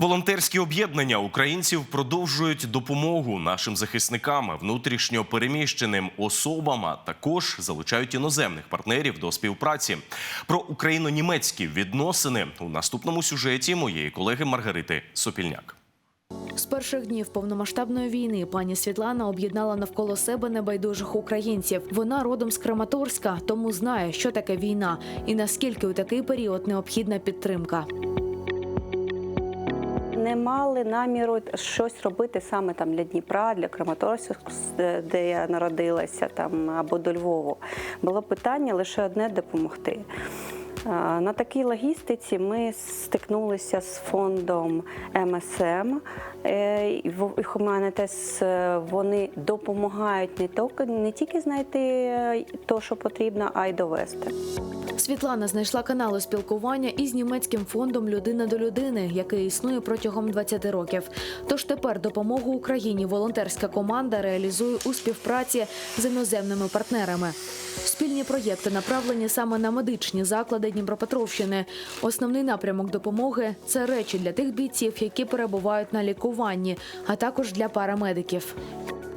Волонтерські об'єднання українців продовжують допомогу нашим захисникам, внутрішньо переміщеним особам, а також залучають іноземних партнерів до співпраці. Про україно-німецькі відносини у наступному сюжеті моєї колеги Маргарити Сопільняк. З перших днів повномасштабної війни пані Світлана об'єднала навколо себе небайдужих українців. Вона родом з Краматорська, тому знає, що таке війна і наскільки у такий період необхідна підтримка. Не мали наміру щось робити саме там для Дніпра, для Краматорська, де- я народилася, там або до Львову. Було питання лише одне допомогти. На такій логістиці ми стикнулися з фондом МСМ е, і в- і Humanities. Е, Вони допомагають не тільки, знайти е, то, що потрібно, а й довести. Світлана знайшла канали спілкування із німецьким фондом Людина до людини, який існує протягом 20 років. Тож тепер допомогу Україні волонтерська команда реалізує у співпраці з іноземними партнерами. Спільні проєкти направлені саме на медичні заклади Дніпропетровщини. Основний напрямок допомоги це речі для тих бійців, які перебувають на лікуванні, а також для парамедиків.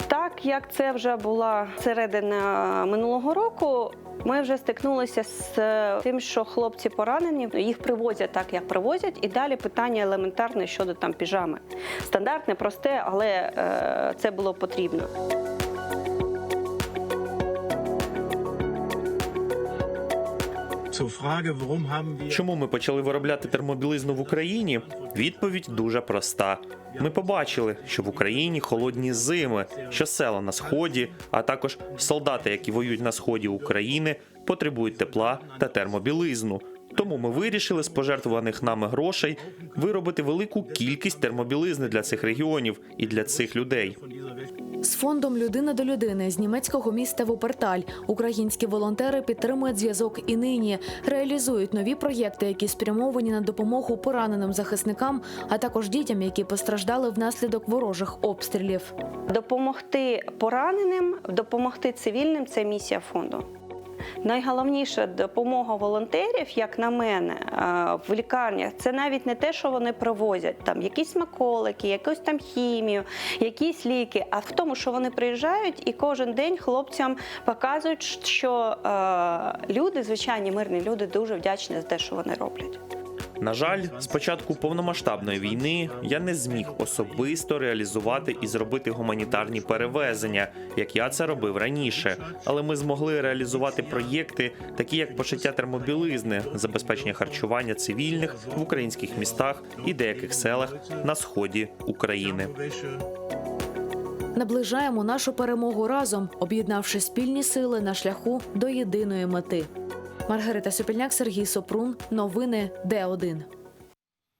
Так як це вже була середина минулого року. Ми вже стикнулися з е, тим, що хлопці поранені, їх привозять так, як привозять, і далі питання елементарне щодо там піжами. Стандартне, просте, але е, це було потрібно. Чому ми почали виробляти термобілизну в Україні? Відповідь дуже проста. Ми побачили, що в Україні холодні зими, що села на сході, а також солдати, які воюють на сході України, потребують тепла та термобілизну. Тому ми вирішили з пожертвуваних нами грошей виробити велику кількість термобілизни для цих регіонів і для цих людей. З фондом Людина до людини з німецького міста Вуперталь українські волонтери підтримують зв'язок і нині, реалізують нові проєкти, які спрямовані на допомогу пораненим захисникам, а також дітям, які постраждали внаслідок ворожих обстрілів. Допомогти пораненим, допомогти цивільним це місія фонду. Найголовніша допомога волонтерів, як на мене, е, в лікарнях це навіть не те, що вони привозять там якісь смаколики, якусь там хімію, якісь ліки, а в тому, що вони приїжджають і кожен день хлопцям показують, що е, люди, звичайні мирні люди, дуже вдячні за те, що вони роблять. На жаль, з початку повномасштабної війни я не зміг особисто реалізувати і зробити гуманітарні перевезення, як я це робив раніше. Але ми змогли реалізувати проєкти, такі як пошиття термобілизни, забезпечення харчування цивільних в українських містах і деяких селах на сході України. Наближаємо нашу перемогу разом, об'єднавши спільні сили на шляху до єдиної мети. Маргарита Сюпільняк, Сергій Сопрун. Новини Д1.